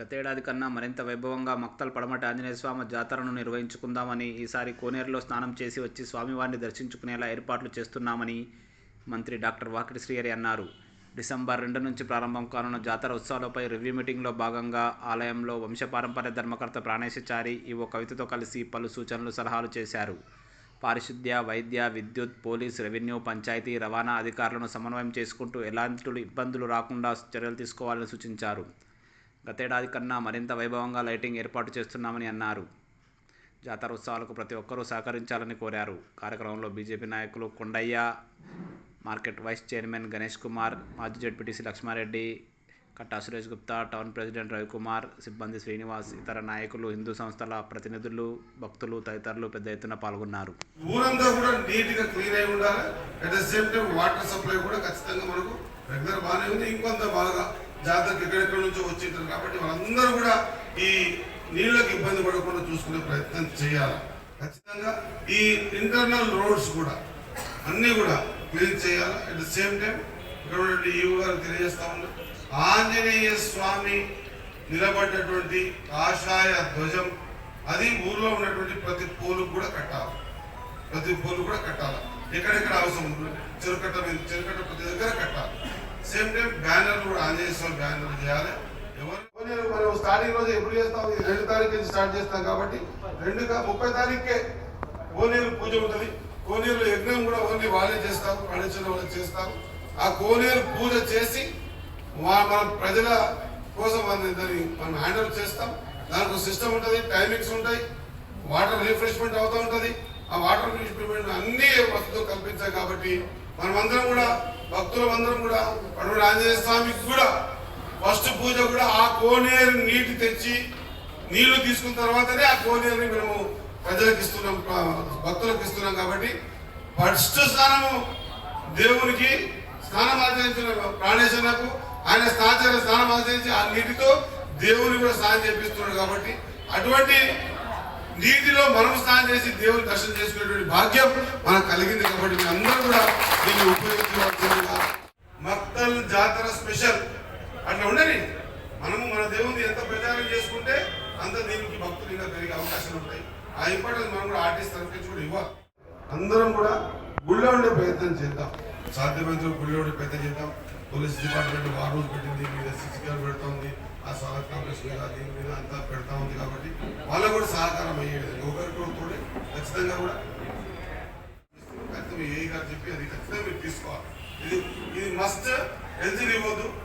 గతేడాది కన్నా మరింత వైభవంగా మక్తల్ పడమటి ఆంజనేయ స్వామి జాతరను నిర్వహించుకుందామని ఈసారి కోనేరులో స్నానం చేసి వచ్చి స్వామివారిని దర్శించుకునేలా ఏర్పాట్లు చేస్తున్నామని మంత్రి డాక్టర్ వాకిటి శ్రీహరి అన్నారు. డిసెంబర్ రెండు నుంచి ప్రారంభం కానున్న జాతర ఉత్సవాలపై రివ్యూ మీటింగ్లో భాగంగా ఆలయంలో వంశపారంపర్య ధర్మకర్త ప్రాణేశచారి ఈవో కవితతో కలిసి పలు సూచనలు సలహాలు చేశారు. పారిశుద్ధ్య వైద్య విద్యుత్ పోలీస్ రెవెన్యూ పంచాయతీ రవాణా అధికారులను సమన్వయం చేసుకుంటూ ఎలాంటి ఇబ్బందులు రాకుండా చర్యలు తీసుకోవాలని సూచించారు. గతేడాది కన్నా మరింత వైభవంగా లైటింగ్ ఏర్పాటు చేస్తున్నామని అన్నారు. జాతర ఉత్సవాలకు ప్రతి ఒక్కరూ సహకరించాలని కోరారు. కార్యక్రమంలో బీజేపీ నాయకులు Kondaiah market vice chairman Ganesh Kumar మాజీ ZPTC Lakshma Reddy Katta Suresh Gupta town president Ravikumar సిబ్బంది శ్రీనివాస్ ఇతర నాయకులు హిందూ సంస్థల ప్రతినిధులు భక్తులు తదితరులు పెద్ద ఎత్తున పాల్గొన్నారు. ఊరంతా కూడా నీట్గా క్లీన్ అయి ఉండాలి. At the same time water supply కూడా ఖచ్చితంగా మనకు రెగ్యులర్ బాగానే ఉంది. ఇంకొంత బాగా జాతరకు ఎక్కడెక్కడ నుంచో వచ్చింటారు కాబట్టి వాళ్ళందరూ కూడా ఈ నీళ్ళకి ఇబ్బంది పడకుండా చూసుకునే ప్రయత్నం చేయాలి. ఖచ్చితంగా ఈ ఇంటర్నల్ రోడ్స్ కూడా అన్నీ కూడా క్లీన్ చేయాలి. అట్ ద సేమ్ టైం ఇక్కడ ఉన్నటువంటి ఈవు గారు తెలియజేస్తా ఉన్నారు. ఆంజనేయ స్వామి నిలబడ్డటువంటి కాషాయ ధ్వజం అది ఊర్లో ఉన్నటువంటి ప్రతి పోలు కూడా కట్టాలి. ప్రతి పోలు కూడా కట్టాలి. ఎక్కడెక్కడ అవసరం ఉంటుంది చెరుకట్ట మీద చెరుకట్ట ప్రతి దగ్గర కట్టాలి. సేమ్ టైం బ్యానర్ కూడా ఆంజనేయ స్వామి బ్యానర్ చేయాలి. ఎవరు కోనేరు మనం స్టార్టింగ్ రోజు ఎప్పుడు చేస్తాం రెండు తారీఖు నుంచి స్టార్ట్ చేస్తాం కాబట్టి రెండు ముప్పై తారీఖుకే కోనేరు పూజ ఉంటుంది. కోనేరు యజ్ఞం కూడా ఓన్లీ వాళ్ళే చేస్తారు పండించిన వాళ్ళు చేస్తారు. ఆ కోనేరు పూజ చేసి మా- మన ప్రజల కోసం మన దాన్ని మనం హ్యాండిల్ చేస్తాం. దానికి సిస్టమ్ ఉంటుంది టైమింగ్స్ ఉంటాయి వాటర్ రిఫ్రెష్మెంట్ అవుతూ ఉంటుంది. ఆ వాటర్ రిఫ్రెష్మెంట్ అన్ని వసతులు కల్పించాయి కాబట్టి మనమందరం కూడా భక్తులందరం కూడా అటువంటి ఆంజనేయ స్వామికి కూడా ఫస్ట్ పూజ కూడా ఆ కోనేరు నీటి తెచ్చి నీళ్ళు తీసుకున్న తర్వాతనే ఆ కోనేరుని మేము ప్రజలకు ఇస్తున్నాం భక్తులకు ఇస్తున్నాం కాబట్టి ఫస్ట్ స్నానము దేవునికి స్నానం ఆచరించిన ప్రాణేశ్వరకు ఆయన స్నాచార స్నానం ఆచరించి ఆ నీటితో దేవుని కూడా స్నానం చేపిస్తున్నాడు కాబట్టి అటువంటి నీటిలో మనం స్నానం చేసి దేవుని దర్శనం చేసుకునేటువంటి భాగ్యం మనకు కలిగింది కాబట్టి మీ అందరూ కూడా దీన్ని ఉపయోగించవలసిందిగా స్పెషల్ అట్లా ఉండని. మనము మన దేవుని ఎంత ప్రచారం చేసుకుంటే అంత దేవునికి భక్తులు ఇంకా పెరిగే అవకాశాలు ఉంటాయి. ఆ ఇంపార్టెన్స్ మనం కూడా ఆర్టిస్ట్ తరఫు కూడా ఇవ్వాలి. అందరం కూడా గుళ్ళో ఉండే ప్రయత్నం చేద్దాం. సాధ్యమైనంత గుళ్ళో ఉండే ప్రయత్నం చేద్దాం. పోలీస్ డిపార్ట్మెంట్ వార్ రూల్ పెట్టింది మీద సిసి కేర్ పెడుతుంది ఆ స్వాగత్ కాంగ్రెస్ మీద దీని మీద అంతా పెడతా ఉంది కాబట్టి వాళ్ళకు కూడా సహకారం అయ్యేది ఒకరికి తోడే ఖచ్చితంగా కూడా ఖచ్చితంగా ఏ గారు చెప్పి అది ఖచ్చితంగా మీరు తీసుకోవాలి. ఇది ఇది మస్ట్ ఎల్జీలు ఇవ్వద్దు.